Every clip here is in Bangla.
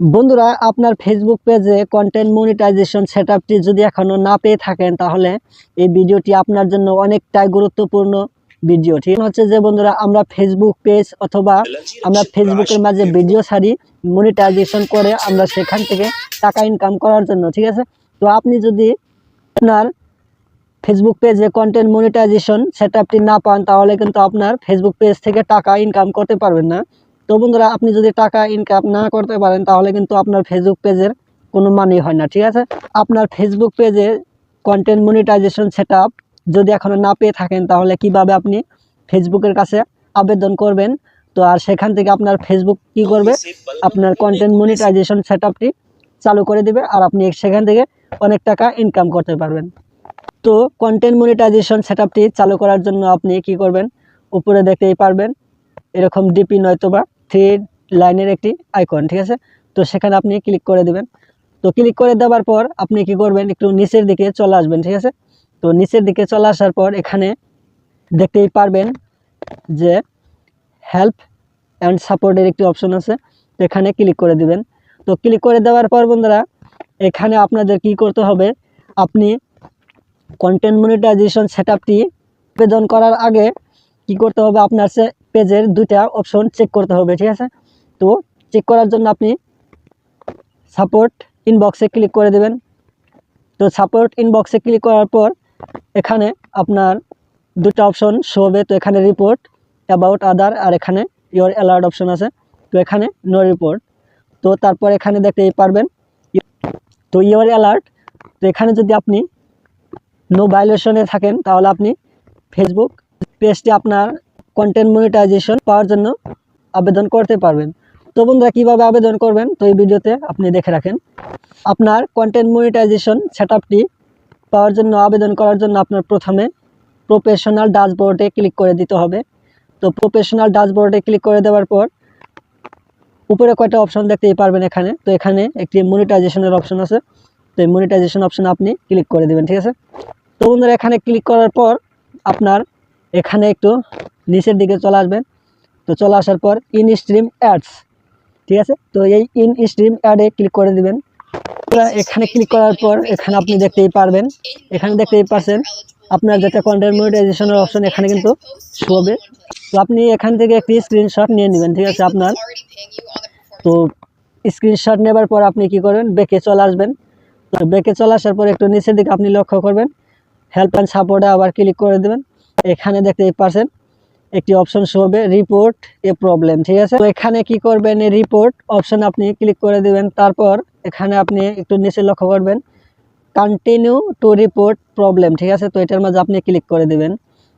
বন্ধুরা, আপনার ফেসবুক পেজে কন্টেন্ট মনিটাইজেশন সেটআপটি যদি এখনও না পেয়ে থাকেন, তাহলে এই ভিডিওটি আপনার জন্য অনেকটাই গুরুত্বপূর্ণ ভিডিও। ঠিক হচ্ছে যে বন্ধুরা, আমরা ফেসবুক পেজ অথবা আমরা ফেসবুকের মাঝে ভিডিও ছাড়ি মনিটাইজেশন করে আমরা সেখান থেকে টাকা ইনকাম করার জন্য, ঠিক আছে? তো আপনি যদি আপনার ফেসবুক পেজে কন্টেন্ট মনিটাইজেশন সেটআপটি না পান, তাহলে কিন্তু আপনার ফেসবুক পেজ থেকে টাকা ইনকাম করতে পারবেন না। তো বন্ধুরা, আপনি যদি টাকা ইনকাম না করতে পারেন, তাহলে কিন্তু আপনার ফেসবুক পেজের কোনো মানেই হয় না, ঠিক আছে? আপনার ফেসবুক পেজে কন্টেন্ট মনিটাইজেশন সেটআপ যদি এখনও না পেয়ে থাকেন, তাহলে কীভাবে আপনি ফেসবুকের কাছে আবেদন করবেন? তো আর সেখান থেকে আপনার ফেসবুক কি করবে? আপনার কন্টেন্ট মনিটাইজেশন সেটআপটি চালু করে দেবে, আর আপনি সেখান থেকে অনেক টাকা ইনকাম করতে পারবেন। তো কন্টেন্ট মনিটাইজেশন সেটআপটি চালু করার জন্য আপনি কি করবেন? উপরে দেখতেই পারবেন, এরকম ডিপি নয়তোবা থ্রি লাইনের একটি আইকন, ঠিক আছে? তো সেখানে আপনি ক্লিক করে দেবেন। তো ক্লিক করে দেওয়ার পর আপনি কি করবেন? একটু নিচের দিকে চলে আসবেন, ঠিক আছে? তো নিচের দিকে চলে আসার পর এখানে দেখতেই পারবেন যে হেল্প অ্যান্ড সাপোর্টের একটি অপশন আছে। এখানে ক্লিক করে দিবেন। তো ক্লিক করে দেওয়ার পর বন্ধুরা, এখানে আপনাদের কি করতে হবে? আপনি কন্টেন্ট মনিটাইজেশন সেট আপটি আবেদন করার আগে কি করতে হবে? আপনার সে পেজের দুইটা অপশন চেক করতে হবে, ঠিক আছে? তো চেক করার জন্য আপনি সাপোর্ট ইনবক্সে ক্লিক করে দেবেন। তো সাপোর্ট ইনবক্সে ক্লিক করার পর এখানে আপনার দুটো অপশন শো হবে। তো এখানে রিপোর্ট অ্যাবাউট আদার আর এখানে ইয়োর অ্যালার্ট অপশন আছে। তো এখানে নো রিপোর্ট তো তারপর এখানে দেখতেই পারবেন, তো ইয়োর অ্যালার্ট তো এখানে যদি আপনি নো ভায়োলেশনে থাকেন, তাহলে আপনি ফেসবুক পেজটি আপনার কন্টেন্ট মনিটাইজেশন পাওয়ার জন্য আবেদন করতে পারবেন। তো বন্ধুরা, কীভাবে আবেদন করবেন? তো এই ভিডিওতে আপনি দেখে রাখেন। আপনার কন্টেন্ট মনিটাইজেশন সেটআপটি পাওয়ার জন্য, আবেদন করার জন্য আপনার প্রথমে প্রফেশনাল ড্যাশবোর্ডে ক্লিক করে দিতে হবে। তো প্রফেশনাল ড্যাশবোর্ডে ক্লিক করে দেওয়ার পর উপরে কয়টা অপশন দেখতেই পারবেন এখানে। তো এখানে একটি মনিটাইজেশনের অপশন আছে। তো এই মনিটাইজেশন অপশন আপনি ক্লিক করে দেবেন, ঠিক আছে? তো বন্ধুরা, এখানে ক্লিক করার পর আপনার এখানে একটু নিচের দিকে চলে আসবেন। তো চলে আসার পর ইন স্ট্রিম অ্যাডস ঠিক আছে? তো এই ইন স্ট্রিম অ্যাডে ক্লিক করে দিবেন। এখানে ক্লিক করার পর এখানে আপনি দেখতেই পারবেন। এখানে দেখতেই পারছেন, আপনার যেটা কন্টেন্ট মনিটাইজেশনের অপশন এখানে কিন্তু শোবে তো আপনি এখান থেকে একটি স্ক্রিনশট নিয়ে নেবেন, ঠিক আছে, আপনার। তো স্ক্রিনশট নেবার পর আপনি কি করবেন? বেঁকে চলে আসবেন। তো বেঁকে চলে আসার পর একটু নিচের দিকে আপনি লক্ষ্য করবেন। হেল্প অ্যান্ড সাপোর্টে আবার ক্লিক করে দেবেন। এখানে দেখতেই পারছেন একটি অপশন শো হবে রিপোর্ট এ প্রবলেম ঠিক আছে? তো এখানে কি করবেন, এই রিপোর্ট অপশন আপনি ক্লিক করে দিবেন, তারপর এখানে আপনি একটু নিচে লক্ষ্য করবেন কন্টিনিউ টু রিপোর্ট প্রবলেম ঠিক আছে? তো এটার মাঝে আপনি ক্লিক করে দিবেন।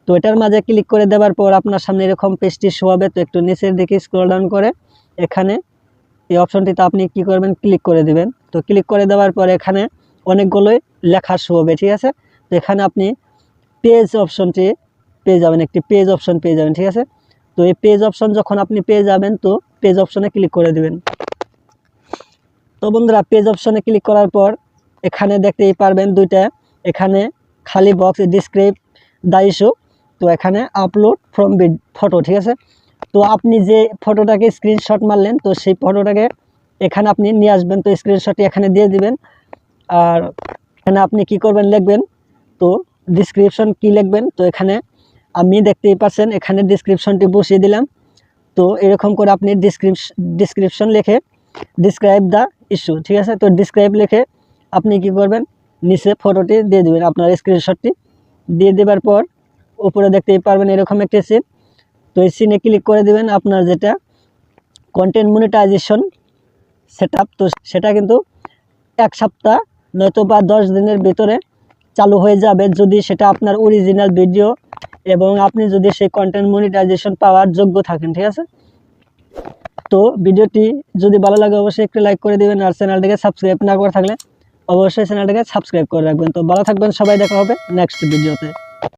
তো এটার মাঝে ক্লিক করে দেওয়ার পর আপনার সামনে এরকম পেজটি শো হবে, তো একটু নিচের দিকে স্ক্রল ডাউন করে এখানে এই অপশনটিতে আপনি কি করবেন ক্লিক করে দিবেন। তো ক্লিক করে দেওয়ার পর এখানে অনেকগুলোই লেখা শো হবে, ঠিক আছে? তো এখানে আপনি পেজ অপশনটি পেয়ে যাবেন, একটি পেজ অপশন পেয়ে যাবেন, ঠিক আছে? তো এই পেজ অপশন যখন আপনি পেয়ে যাবেন, তো পেজ অপশনে ক্লিক করে দিবেন। তো বন্ধুরা পেজ অপশনে ক্লিক করার পর এখানে দেখতেই পারবেন দুইটা, এখানে খালি বক্স ডিসক্রিপ দ্য ইস্যু তো এখানে আপলোড ফ্রম বিড ফটো ঠিক আছে? তো আপনি যে ফটোটাকে স্ক্রিনশট মারলেন, তো সেই ফটোটাকে এখানে আপনি নিয়ে আসবেন, তো স্ক্রিনশটটি এখানে দিয়ে দিবেন। আর এখানে আপনি কি করবেন, লিখবেন, তো ডিসক্রিপশন কি লিখবেন, তো এখানে আমি দেখতেই পাচ্ছেন, এখানে ডিসক্রিপশনটি বসিয়ে দিলাম। তো এরকম করে আপনি ডিসক্রিপশন ডিসক্রিপশন লিখে ডিসক্রাইব দ্য ইস্যু ঠিক আছে? তো ডিসক্রাইব লিখে আপনি কি করবেন? নিচে ফটোটি দিয়ে দেবেন, আপনার স্ক্রিনশটটি দিয়ে দেবার পর উপরে দেখতেই পারবেন এরকম একটি সিন তো এই সিনে ক্লিক করে দেবেন আপনার যেটা কন্টেন্ট মনিটাইজেশন সেট তো সেটা কিন্তু এক সপ্তাহ নয়তো বা দশ দিনের ভিতরে চালু হয়ে যাবে। যদি সেটা আপনার অরিজিনাল ভিডিও এবং আপনি যদি সেই কন্টেন্ট মনিটাইজেশন পাওয়ার যোগ্য থাকেন, ঠিক আছে? তো ভিডিওটি যদি ভালো লাগে, অবশ্যই একটু লাইক করে দেবেন আর চ্যানেলটাকে সাবস্ক্রাইব না করে থাকলে অবশ্যই চ্যানেলটাকে সাবস্ক্রাইব করে রাখবেন। তো ভালো থাকবেন, সবাই দেখা হবে নেক্সট ভিডিওতে